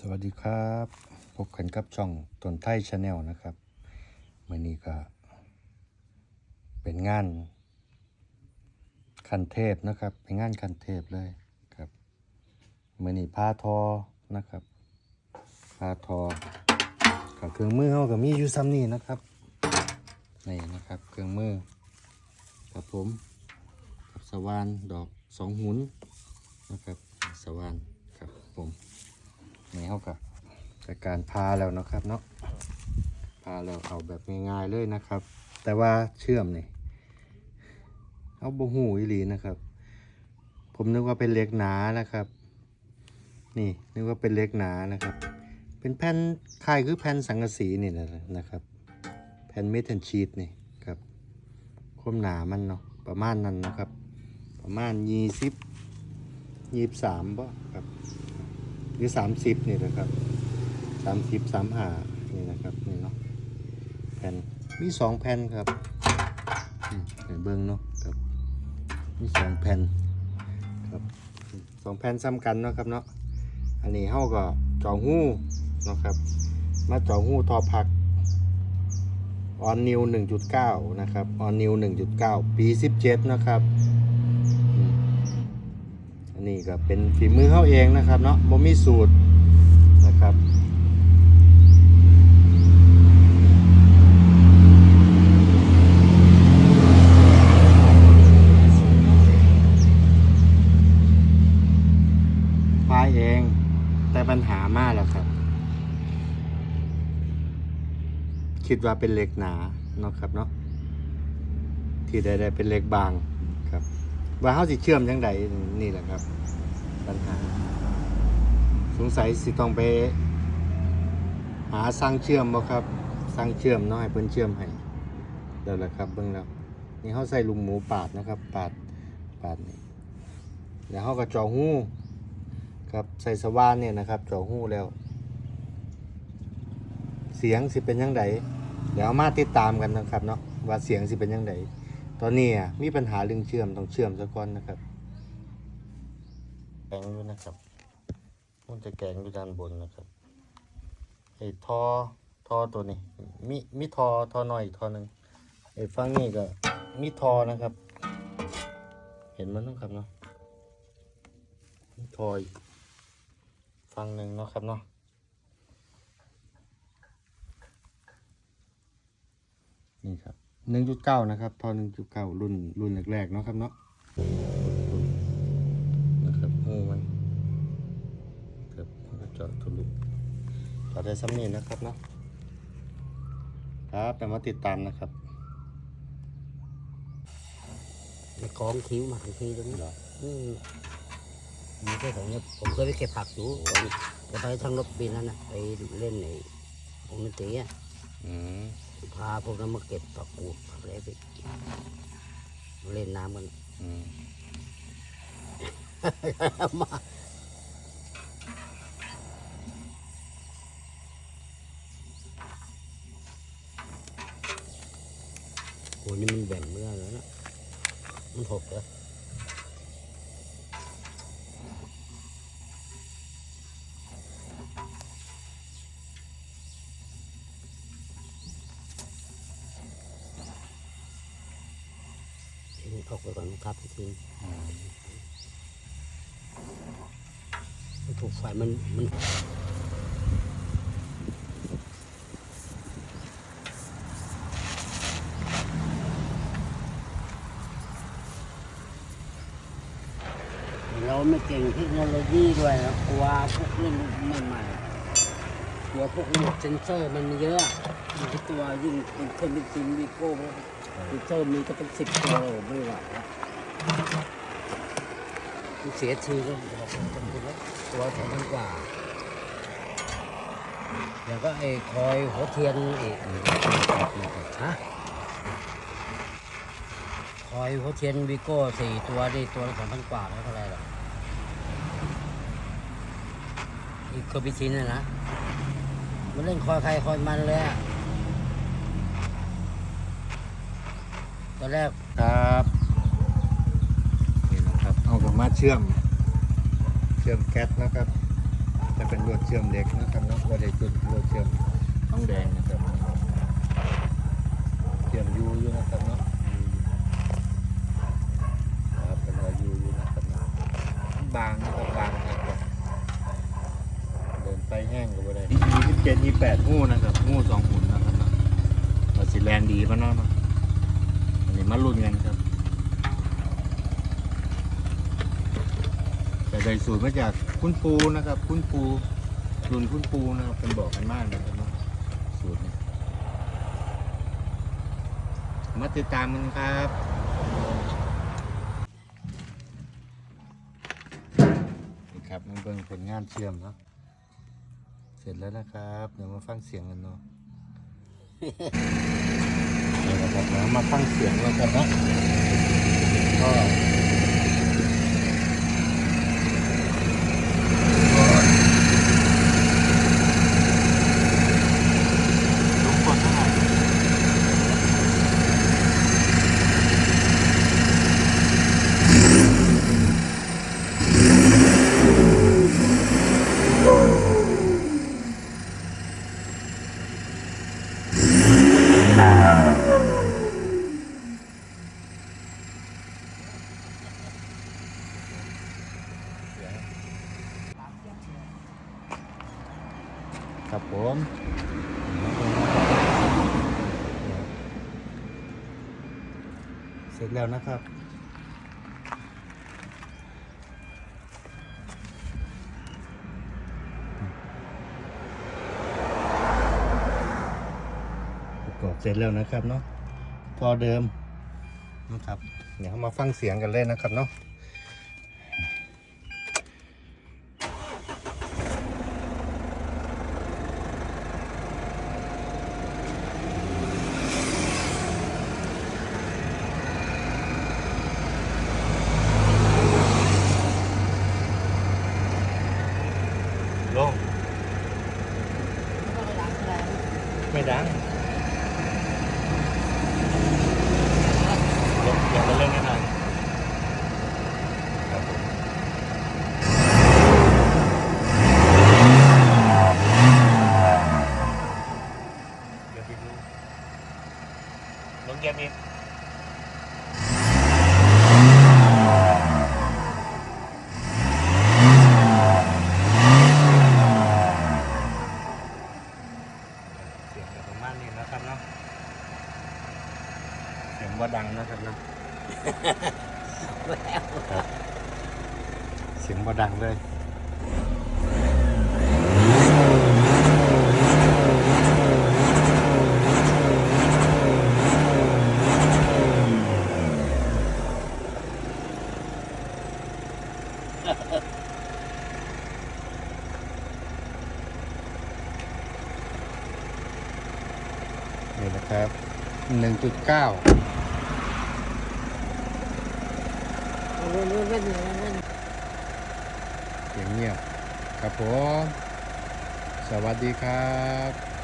สวัสดีครับ พบกันกับช่องตนไทยชาแนลนะครับมื่อนี้ก็ เป็นงานคันเทพนะครับ เป็นงานคันเทพเลยครับมื่อนี้พาทอนะครับพาทอกับเครื่องมือเขาก็มีอยู่ซ้ำนี่นะครับนี่นะครับ เครื่องมือกับผมกับสว่านดอกสองหุนนะครับ สว่านครับผม นี่เขากับจากการพาแล้วนะครับเนาะพาแล้วเอาแบบง่ายๆเลยนะครับ แต่ว่าเชื่อมนี่เอาบหูอีหลีนะครับ ผมนึกว่าเป็นเหล็กหนานะครับ นี่นึกว่าเป็นเหล็กหนานะครับ เป็นแผ่นคายคือแผ่นสังกะสีนี่แหละนะครับ แผ่นเมทัลชีตนี่ครับความหนามันเนาะประมาณนั้นนะครับ ประมาณยี่สิบยี่สิบสามบ่ครับ หรือสามสิบนี่นะครับสามสิบสามหานี่นะครับนี่เนาะแผ่นมีสองแผ่นครับเห็นเบิ้งเนาะครับมีสองแผ่นครับสองแผ่นซ้ำกันเนาะครับเนาะอันนี้เฮาก็จาะหู้เนาะครับ มาจาะหู้ทอพักออนนิวหนึ่งจุดเก้านะครับ ออนนิวหนึ่งจุดเก้าปีสิบเจ็ดนะครับ นนี้ก็เป็นฝีมือเขาเองนะครับเนาะบ่มีสูตรนะครับพายเองแต่ปัญหามากแล้วครับ คิดว่าเป็นเหล็กหนาเนาะครับเนาะที่ใดๆเป็นเหล็กบางครับ ว่าเขาสิเชื่อมยังไงนี่แหละครับ ปัญหา สงสัยสิต้องไป หาสร้างเชื่อมบ่ครับสร้างเชื่อมเนาะให้เพิ่นเชื่อมให้เดี๋ยวแหละครับเบิ่งแล้วนี่เขาใส่ลุงหมูปาดนะครับ ปาดปาดนี่แล้วเขาก็จาะหูครับใส่สว่านเนี่ยนะครับจาะหูแล้ว เสียงสิเป็นยังไงเดี๋ยวมาติดตามกันนะครับเนาะว่าเสียงสิเป็นยังไง ตอนนี้อะมีปัญหาเรื่องเชื่อมต้องเชื่อมซะก่อนนะครับแกงอยู่นะครับมันจะแกงอยู่ด้านบนนะครับไอ้ทอทอตัวนี้มีมีทอท่อน้อยอีกทอหนึ่งไอ้ฟังนี่ก็มีทอนะครับ เห็นมันต้องครับเนาะมีทออีกฟังหนึ่งเนาะครับเนาะนี่ครับ หนึ่งจุดเก้านะครับท่อหนึ่งจุดเก้ารุ่นรุ่นแรกๆเนาะครับเนาะนะครับหูมันครับมันก็เจาะทะลุเจาะได้ซ้ำนี่นะครับเนาะครับแต่มาติดตามนะครับในกองคิ้วมาทันทีตรงนี้เหรออืมมีแค่ของเนี่ยผมเคยไปเก็บผักอยู่ตอนจะไปทางรถบินนั่นนะไปเล่นในวงดนตรีอะอืม พาพวกนั้นมาเก็บผักกูดผักอะไรไปมาเล่นน้ำกันอืมมาโอ้นี่มันแบ่งเมื่อแล้วนะมันหกเหร อทิ้งออกไปก่อนนะครับทิ้งอืมมันถูกไฟมันมันเราไม่เก่งเทคโนโลยีด้วยนะกลัวพวกรุ่นใหม่ๆ กลัวพวกระบบเซนเซอร์มันเยอะมันก็ตัวยิ่งเป็นเครื่องบินซิมวีโก้เซนเซอร์มีก็เป็นสิบตัวเลยไม่ไหวแล้วเสียทีก็บอกผมจำเป็นแล้วตัวสองพันกว่าแล้วก็ไอ้คอยหัวเทียนอีกฮะคอยหัวเทียนวิโก้สี่ตัวนี่ตัวละสองพันกว่าแล้วเท่าไรหรออีกเคอบิชินนะนะ มันเล่นคอยใครคอยมันเลยอะตอนแรกครับนี่นะครับเอากับมาเชื่อม เชื่อมแก๊สนะครับ จะเป็นลวดเชื่อมเหล็กนะครับเนาะว่ได้จุดลวดเชื่อมทองแดงนะครับเชื่อมอยูอยู่นะครับเนาะอยู่ครับเป็นรอยอยูอยู่นะครับเนาะบางนะครับบางนะครับเดินไปแห้งก็บ่ได้ยี่สิบเจ็ดยี่แปดงูนะครับงูสองหุ่นนะครับเนาะ ว่าสิแลนดีปะเนาะเนาะอันนี้มาลุ้นกันครับแต่ได้สูตรมาจากคุณปูนะครับ คุณปูรุ่นคุณปูนะครับเป็นบอกกันมากนะครับเนาะสูตรนี้มาติดตามกันครับนี่ครับมันเป็นผลงานเชื่อมเนาะเสร็จแล้วนะครับ เดี๋ยวมาฟังเสียงกันเนาะ เดี๋ยวเราบเดี๋ยวมาฟังเสียงแล้วกันนะก็ ทุกคนเท่าไหร่ ครับผมเสร็จแล้วนะครับประกอบเสร็จแล้วนะครับเนาะพอเดิมนะครับ เดี๋ยวมาฟังเสียงกันเลยนะครับเนาะลง ไม่ ว่าดังนะครับนะเสียงบ่ดังเลยนี่นะครับ 1.9 เงียบๆครับผม สวัสดีครับ